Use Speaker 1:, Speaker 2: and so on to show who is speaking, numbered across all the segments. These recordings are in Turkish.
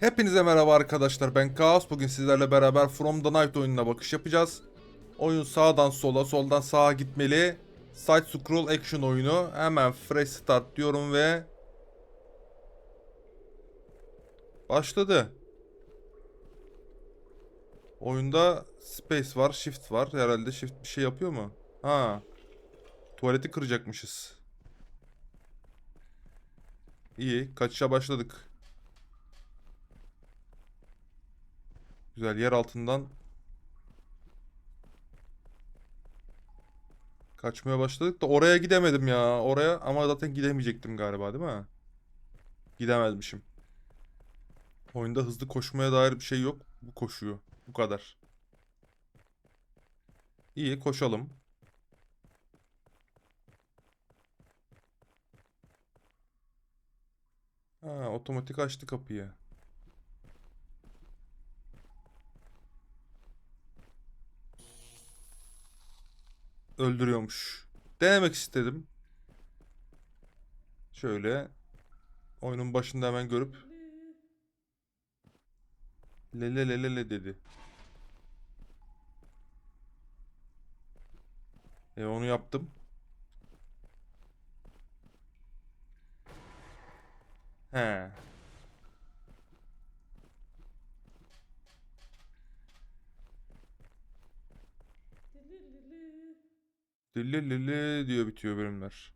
Speaker 1: Hepinize merhaba arkadaşlar ben Kaos. Bugün sizlerle beraber From the Night oyununa bakış yapacağız. Oyun sağdan sola soldan sağa gitmeli. Side scroll action oyunu. Hemen fresh start diyorum ve başladı. Oyunda space var, shift var. Herhalde shift bir şey yapıyor mu? Ha. Tuvaleti kıracakmışız. İyi, kaçışa başladık. Güzel yer altından kaçmaya başladık da oraya gidemedim ya. Oraya ama zaten gidemeyecektim galiba değil mi? Gidemezmişim. Oyunda hızlı koşmaya dair bir şey yok. Bu koşuyor. Bu kadar. İyi koşalım. Ha, otomatik açtı kapıyı. öldürüyormuş. Denemek istedim. Şöyle oyunun başında hemen görüp lele lele le dedi. E onu yaptım. He. Lili lili diyor bitiyor bölümler.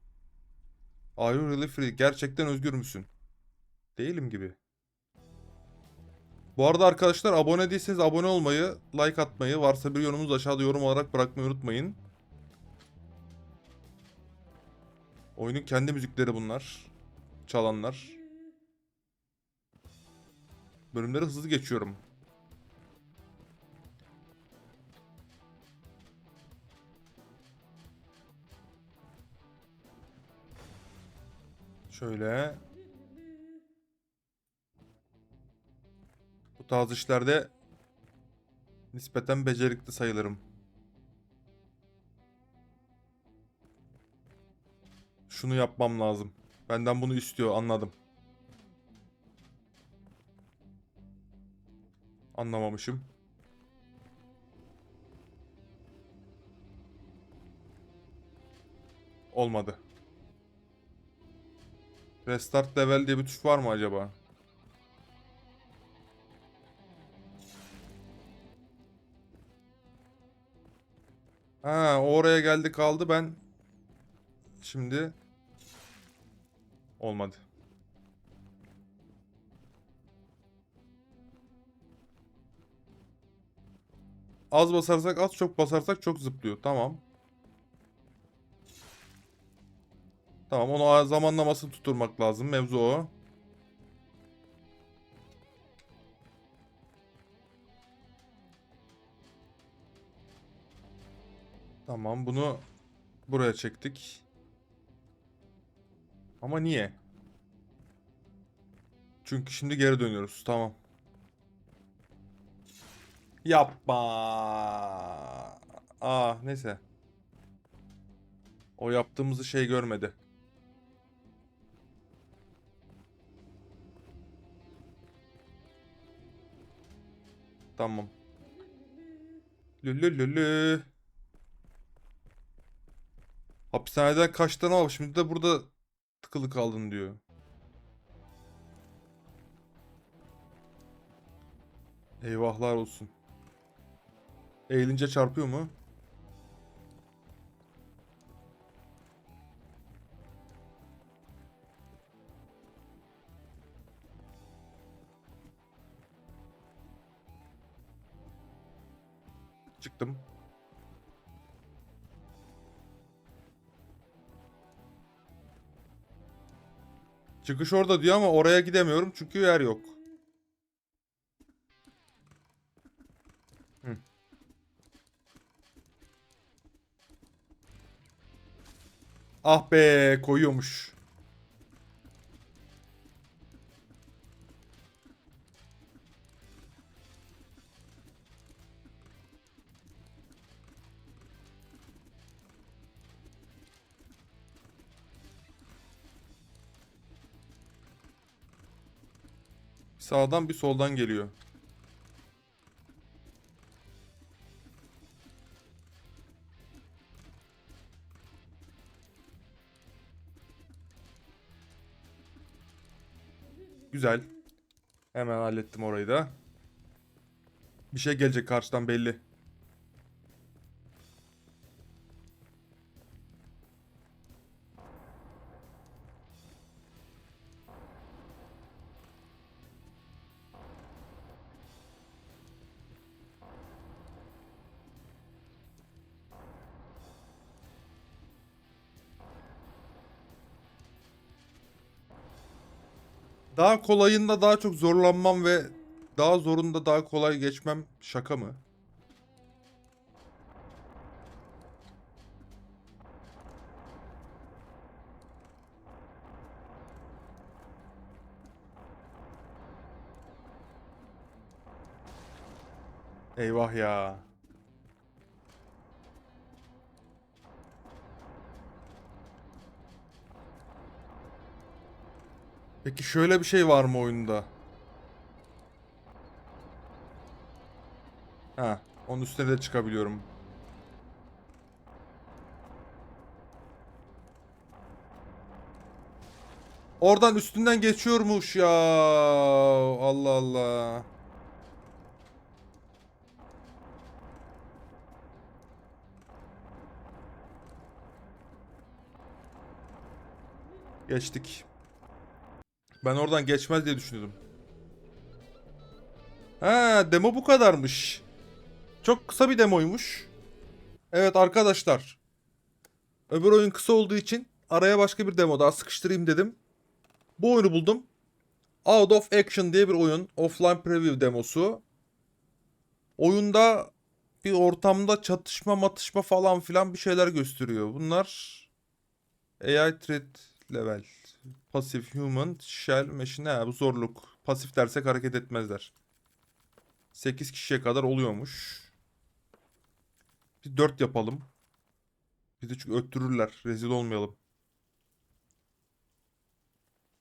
Speaker 1: Are you really free? Gerçekten özgür müsün? Değilim gibi. Bu arada arkadaşlar abone değilseniz abone olmayı, like atmayı, varsa bir yorumunuz aşağıda yorum olarak bırakmayı unutmayın. Oyunun kendi müzikleri bunlar. Çalanlar. Bölümleri hızlı geçiyorum. Şöyle. Bu tarz işlerde nispeten becerikli sayılırım. Şunu yapmam lazım. Benden bunu istiyor anladım. Anlamamışım. Olmadı. Restart level diye bir tuş var mı acaba? Ha, oraya geldi kaldı ben şimdi olmadı. Az basarsak az çok basarsak çok zıplıyor. Tamam. Tamam onu zamanlamasını tutturmak lazım. Mevzu o. Tamam bunu buraya çektik. Ama niye? Çünkü şimdi geri dönüyoruz. Tamam. Yapma. Aa neyse. O yaptığımızı şey görmedi. Tamam. Lülülülü. Hapishaneden kaçtın ama şimdi de burada tıkılı kaldın diyor. Eyvahlar olsun. Eğilince çarpıyor mu? Çıktım. Çıkış orada diyor ama oraya gidemiyorum çünkü yer yok. Ah be koyuyormuş. Sağdan bir soldan geliyor. Güzel. Hemen hallettim orayı da. Bir şey gelecek karşıdan belli. Daha kolayında daha çok zorlanmam ve daha zorunda daha kolay geçmem şaka mı? Eyvah ya. Peki şöyle bir şey var mı oyunda? Ha, onun üstüne de çıkabiliyorum. Oradan üstünden geçiyormuş ya. Allah Allah. Geçtik. Ben oradan geçmez diye düşünüyordum. Ha, demo bu kadarmış. Çok kısa bir demoymuş. Evet arkadaşlar. Öbür oyun kısa olduğu için araya başka bir demo daha sıkıştırayım dedim. Bu oyunu buldum. Out of Action diye bir oyun. Offline preview demosu. Oyunda bir ortamda çatışma matışma falan filan bir şeyler gösteriyor. Bunlar AI Threat Level. Pasif Human Shell Machine. Ha, bu zorluk. Pasif dersek hareket etmezler. 8 kişiye kadar oluyormuş. Bir 4 yapalım. Bizi çünkü öttürürler. Rezil olmayalım.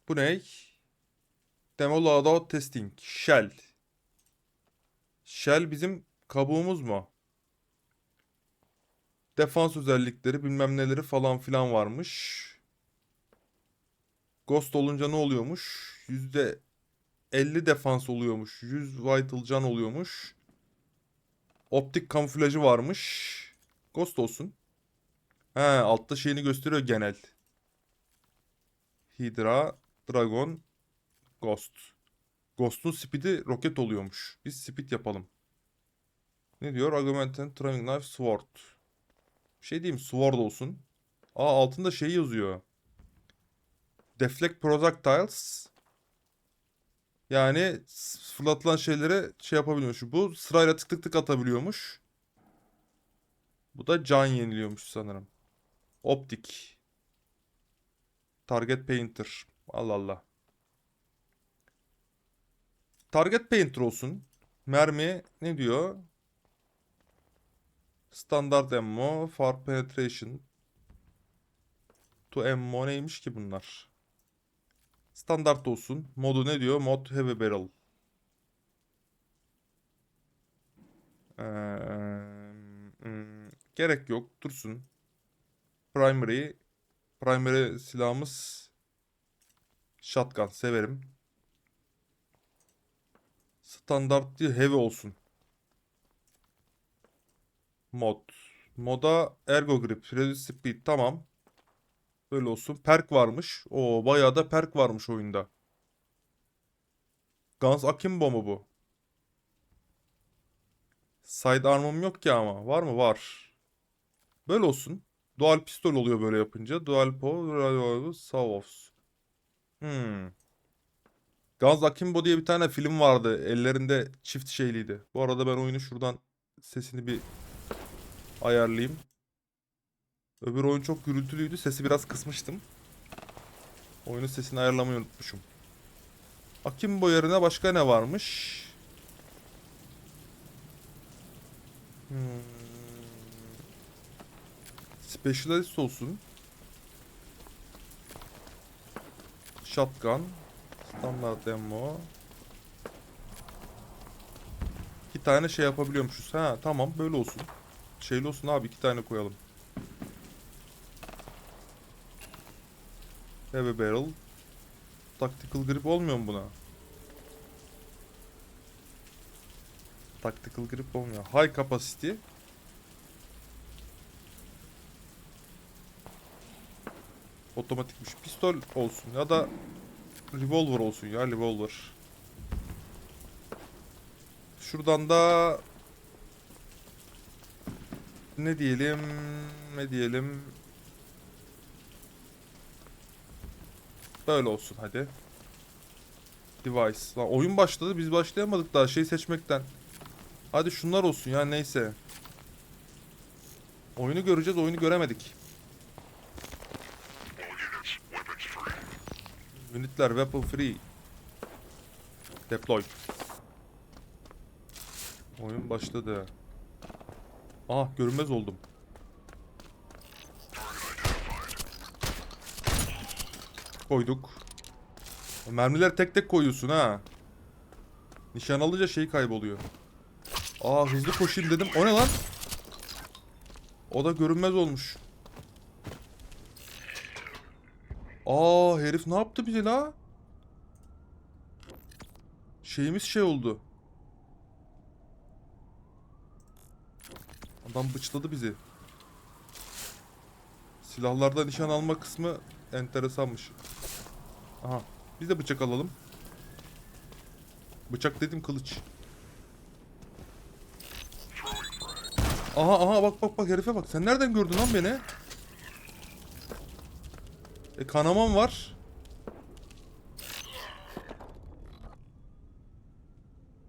Speaker 1: Bu ne? Demo loadout testing. Shell. Shell bizim kabuğumuz mu? Defans özellikleri bilmem neleri falan filan varmış. Ghost olunca ne oluyormuş? Yüzde 50 defans oluyormuş. 100 vital can oluyormuş. Optik kamuflajı varmış. Ghost olsun. He altta şeyini gösteriyor genel. Hydra, Dragon, Ghost. Ghost'un speed'i roket oluyormuş. Biz speed yapalım. Ne diyor? Augmented Throwing Knife Sword. Bir şey diyeyim Sword olsun. Aa altında şey yazıyor. Deflect projectiles. Yani fırlatılan şeylere şey yapabiliyormuş. Bu sırayla tık tık tık atabiliyormuş. Bu da can yeniliyormuş sanırım. Optik. Target Painter. Allah Allah. Target Painter olsun. Mermi ne diyor? Standard ammo, far penetration. To ammo neymiş ki bunlar? Standart olsun. Modu ne diyor? Mod heavy barrel. Ee, gerek yok. Dursun. Primary. Primary silahımız shotgun. Severim. Standart değil heavy olsun. Mod. Moda ergo grip. Reduce speed. Tamam. Böyle olsun. Perk varmış. Oo bayağı da perk varmış oyunda. Guns Akimbo mu bu? Side arm'ım yok ki ama. Var mı? Var. Böyle olsun. Dual pistol oluyor böyle yapınca. Dual po, Savos. Hmm. Guns Akimbo diye bir tane film vardı. Ellerinde çift şeyliydi. Bu arada ben oyunu şuradan sesini bir ayarlayayım. Öbür oyun çok gürültülüydü. Sesi biraz kısmıştım. Oyunun sesini ayarlamayı unutmuşum. Akimbo yerine başka ne varmış? Hmm. Specialist olsun. Shotgun. Standart ammo. tane şey yapabiliyormuşuz. Ha tamam böyle olsun. Şeyli olsun abi iki tane koyalım. Heavy barrel. Tactical grip olmuyor mu buna? Tactical grip olmuyor. High capacity. Otomatikmiş. Pistol olsun ya da revolver olsun ya revolver. Şuradan da ne diyelim ne diyelim böyle olsun hadi. Device. Lan oyun başladı biz başlayamadık daha şey seçmekten. Hadi şunlar olsun ya neyse. Oyunu göreceğiz oyunu göremedik. Unitler weapon free. Deploy. Oyun başladı. Ah görünmez oldum. Koyduk. Mermiler tek tek koyuyorsun ha. Nişan alınca şey kayboluyor. Aa hızlı koşayım dedim. O ne lan? O da görünmez olmuş. Aa herif ne yaptı bize la? Şeyimiz şey oldu. Adam bıçladı bizi. Silahlarda nişan alma kısmı enteresanmış. Aha. Biz de bıçak alalım. Bıçak dedim kılıç. Aha aha bak bak bak herife bak. Sen nereden gördün lan beni? E kanamam var.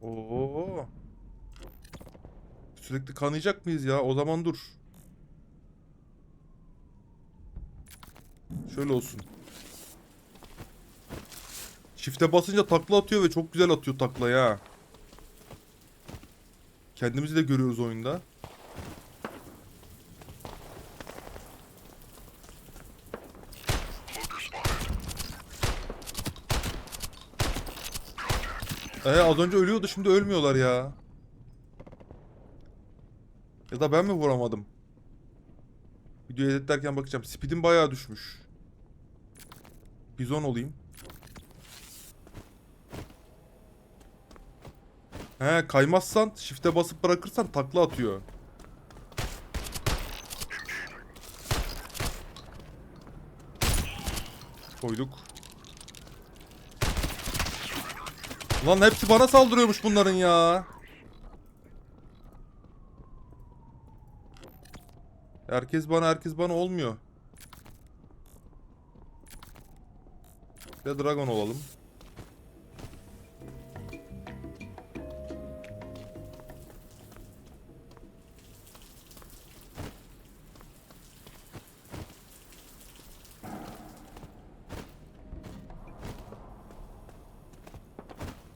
Speaker 1: Oo. Sürekli kanayacak mıyız ya? O zaman dur. Şöyle olsun. Çifte basınca takla atıyor ve çok güzel atıyor takla ya. Kendimizi de görüyoruz oyunda. Ee, az önce ölüyordu şimdi ölmüyorlar ya. Ya da ben mi vuramadım? Video editlerken bakacağım. Speed'im bayağı düşmüş. Bizon olayım. He kaymazsan shift'e basıp bırakırsan takla atıyor. Koyduk. Lan hepsi bana saldırıyormuş bunların ya. Herkes bana herkes bana olmuyor. Ya dragon olalım.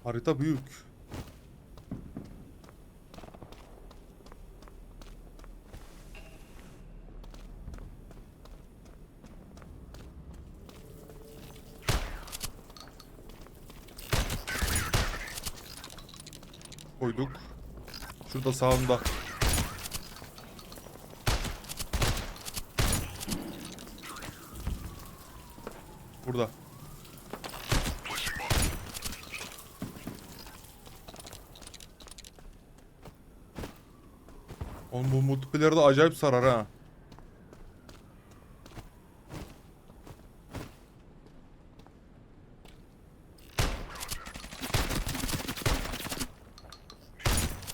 Speaker 1: Harita büyük. Koyduk. Şurada sağında. Burada. Oğlum bu multiplayer de acayip sarar ha.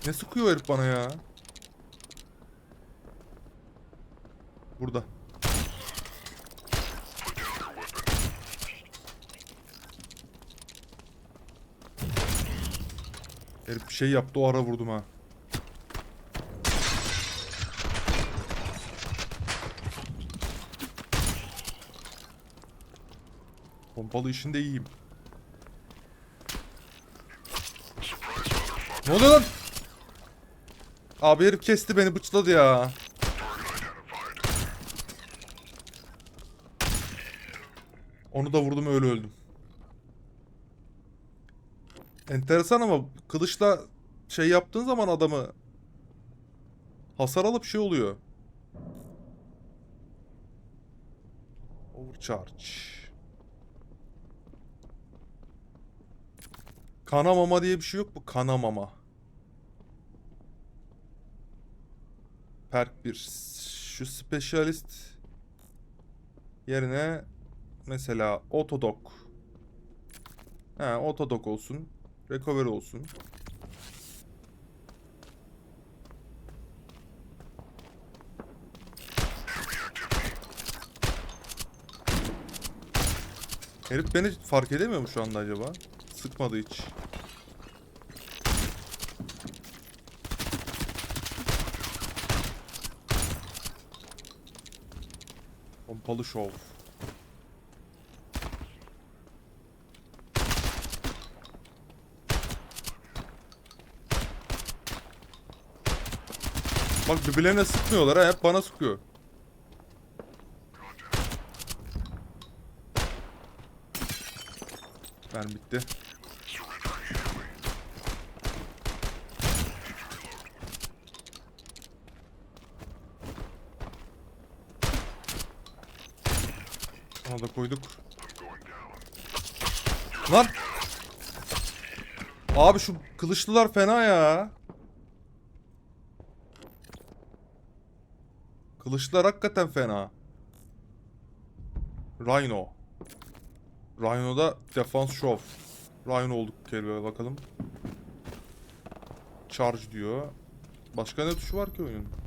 Speaker 1: Ne sıkıyor herif bana ya? Burada. Herif bir şey yaptı o ara vurdum ha. Pompalı işinde iyiyim. Ne oluyor lan? Abi herif kesti beni bıçladı ya. Onu da vurdum öyle öldüm. Enteresan ama kılıçla şey yaptığın zaman adamı hasar alıp şey oluyor. Overcharge. Kanamama diye bir şey yok mu? Kanamama. Perk 1. Şu specialist yerine mesela Otodok. He, Otodok olsun. Recovery olsun. Herif beni fark edemiyor mu şu anda acaba? Sıkmadı hiç. Pompalı şov. Bak birbirlerine sıkmıyorlar ha hep bana sıkıyor. Ben bitti. Ona da koyduk. Lan! Abi şu kılıçlılar fena ya. Kılıçlar hakikaten fena. Rhino. Rhino'da defans şov. Rhino olduk kelime bakalım. Charge diyor. Başka ne tuşu var ki oyunun?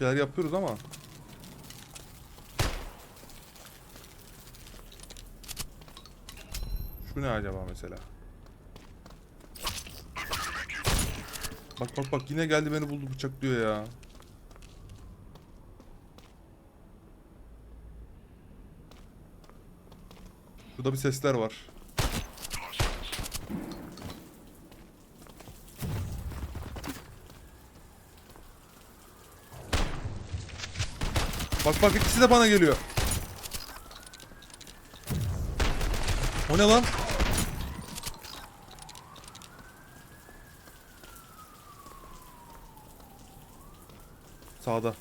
Speaker 1: Şeyler yapıyoruz ama. Şu ne acaba mesela? Bak bak bak yine geldi beni buldu bıçaklıyor ya. Şurada bir sesler var. Bak bak ikisi de bana geliyor. O ne lan? Sağda.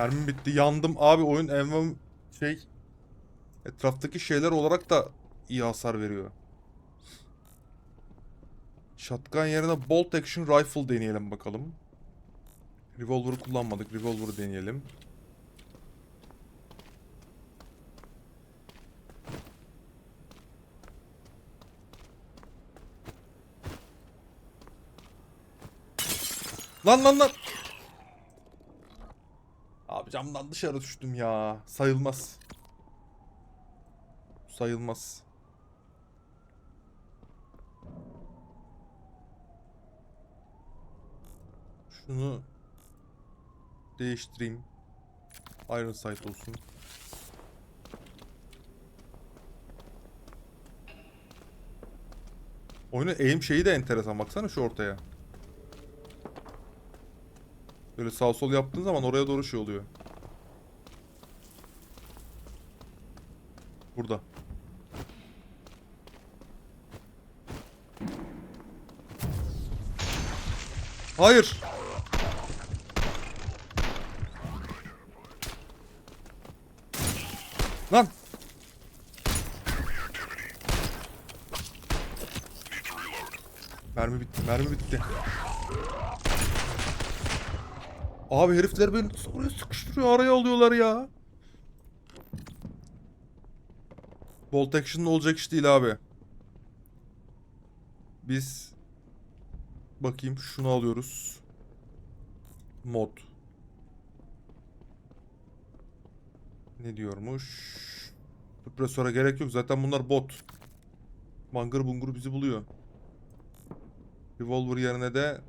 Speaker 1: Mermim bitti. Yandım. Abi oyun envam şey etraftaki şeyler olarak da iyi hasar veriyor. Shotgun yerine bolt action rifle deneyelim bakalım. Revolver'ı kullanmadık. Revolver'ı deneyelim. Lan lan lan. Camdan dışarı düştüm ya. Sayılmaz. Sayılmaz. Şunu değiştireyim. Iron Sight olsun. Oyunun aim şeyi de enteresan. Baksana şu ortaya. Böyle sağ sol yaptığın zaman oraya doğru şey oluyor. Burada. Hayır. Lan. Mermi bitti, mermi bitti. Abi herifler beni oraya sıkıştırıyor, araya alıyorlar ya. Bolt action'ın olacak iş değil abi. Biz bakayım şunu alıyoruz. Mod. Ne diyormuş? Kompresöre gerek yok. Zaten bunlar bot. Bangır bungur bizi buluyor. Revolver yerine de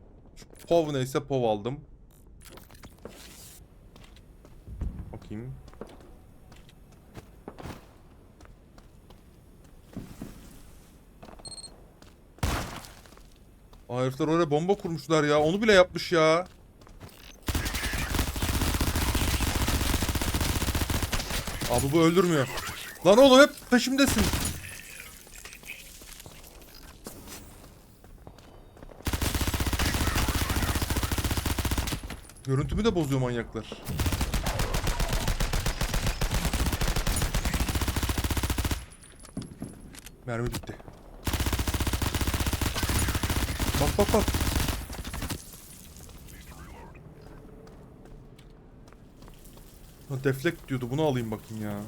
Speaker 1: POV neyse POV aldım. Bakayım. Aa, herifler oraya bomba kurmuşlar ya. Onu bile yapmış ya. Abi bu öldürmüyor. Lan oğlum hep peşimdesin. Görüntümü de bozuyor manyaklar. Mermi bitti. Bak bak bak. Ha, deflect diyordu. Bunu alayım bakayım ya.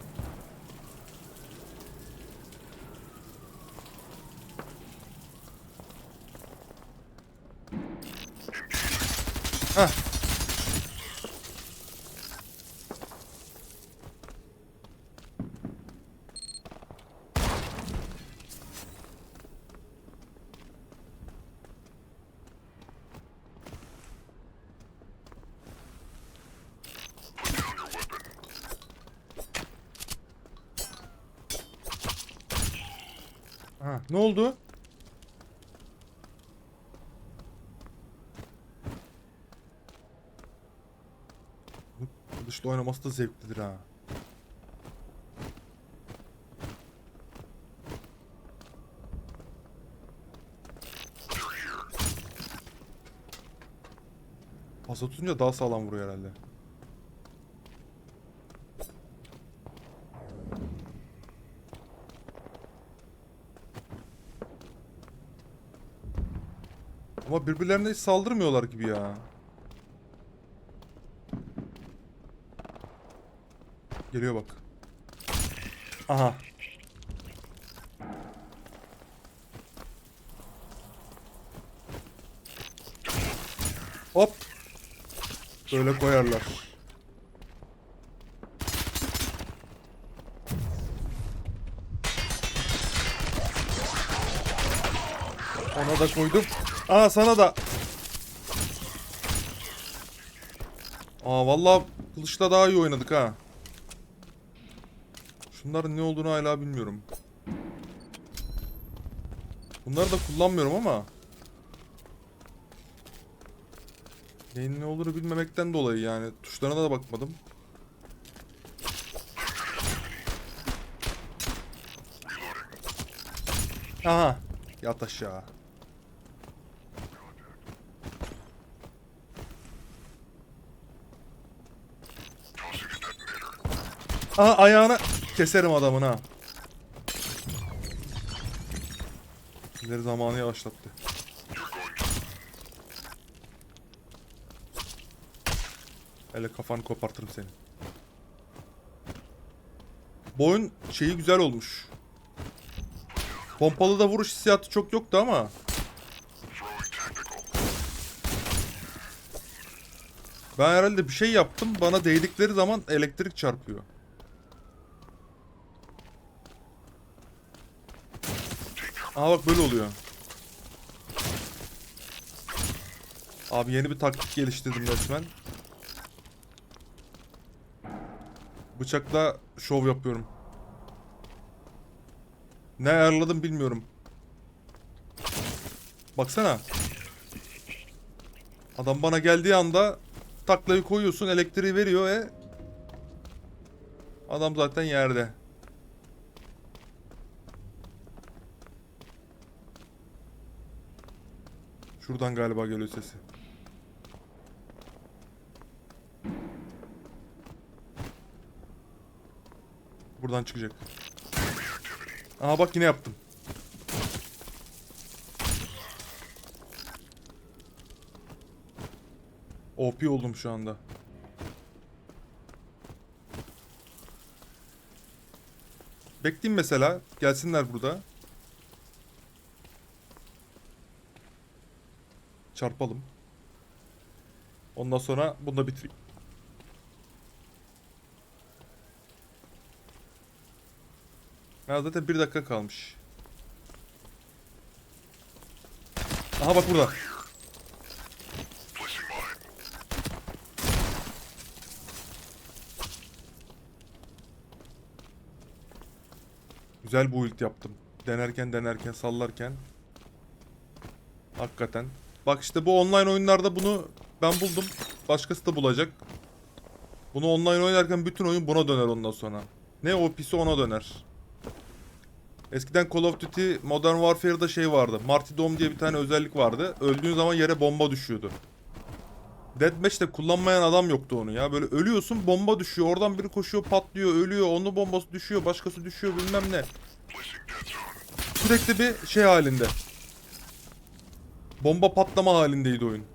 Speaker 1: Ne oldu? Kılıçla oynaması da zevklidir ha. Pasa tutunca daha sağlam vuruyor herhalde. Ama birbirlerine hiç saldırmıyorlar gibi ya. Geliyor bak. Aha. Hop. Böyle koyarlar. Ona da koydum. Aa sana da. Aa vallahi kılıçla daha iyi oynadık ha. Şunların ne olduğunu hala bilmiyorum. Bunları da kullanmıyorum ama. Neyin ne olduğunu bilmemekten dolayı yani. Tuşlarına da bakmadım. Aha. Yat aşağı. Aha ayağını keserim adamın ha. İleri zamanı yavaşlattı. Hele kafanı kopartırım seni. Bu oyun şeyi güzel olmuş. Pompalı da vuruş hissiyatı çok yoktu ama. Ben herhalde bir şey yaptım. Bana değdikleri zaman elektrik çarpıyor. Aa bak böyle oluyor. Abi yeni bir taktik geliştirdim resmen. Bıçakla şov yapıyorum. Ne ayarladım bilmiyorum. Baksana. Adam bana geldiği anda taklayı koyuyorsun, elektriği veriyor ve adam zaten yerde. Şuradan galiba geliyor sesi. Buradan çıkacak. Aha bak yine yaptım. OP oldum şu anda. Bekleyeyim mesela. Gelsinler burada. Çarpalım. Ondan sonra bunu da bitireyim. Ya zaten bir dakika kalmış. Aha bak burada. Güzel build yaptım. Denerken denerken sallarken. Hakikaten. Bak işte bu online oyunlarda bunu ben buldum. Başkası da bulacak. Bunu online oynarken bütün oyun buna döner ondan sonra. Ne OP'si ona döner. Eskiden Call of Duty Modern Warfare'da şey vardı. Martyrdom diye bir tane özellik vardı. Öldüğün zaman yere bomba düşüyordu. Deathmatch'te kullanmayan adam yoktu onu ya. Böyle ölüyorsun bomba düşüyor. Oradan biri koşuyor patlıyor ölüyor. Onun bombası düşüyor. Başkası düşüyor bilmem ne. Sürekli bir şey halinde. Bomba patlama halindeydi oyun.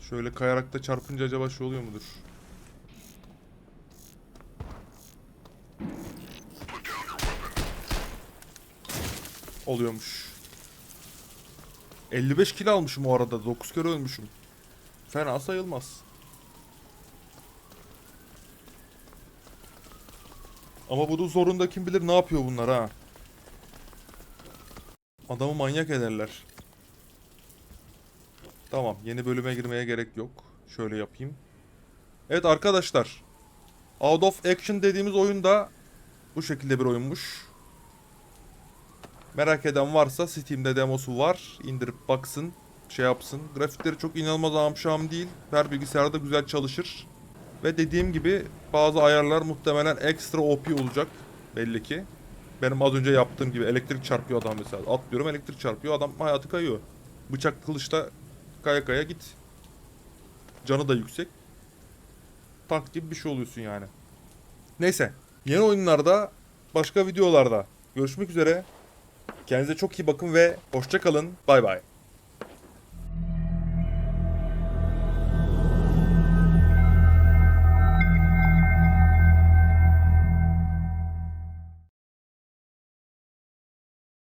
Speaker 1: Şöyle kayarak da çarpınca acaba şey oluyor mudur? Oluyormuş. 55 kilo almışım o arada. 9 kere ölmüşüm. Fena sayılmaz. Ama bunun zorunda kim bilir ne yapıyor bunlar ha. Adamı manyak ederler. Tamam yeni bölüme girmeye gerek yok. Şöyle yapayım. Evet arkadaşlar. Out of Action dediğimiz oyun da bu şekilde bir oyunmuş. Merak eden varsa Steam'de demosu var. İndirip baksın, şey yapsın. Grafikleri çok inanılmaz amşam değil. Her bilgisayarda güzel çalışır. Ve dediğim gibi bazı ayarlar muhtemelen ekstra OP olacak belli ki. Benim az önce yaptığım gibi elektrik çarpıyor adam mesela. Atlıyorum elektrik çarpıyor adam hayatı kayıyor. Bıçak kılıçla kaya kaya git. Canı da yüksek. Tank gibi bir şey oluyorsun yani. Neyse. Yeni oyunlarda başka videolarda görüşmek üzere. Kendinize çok iyi bakın ve hoşça kalın. Bay bay.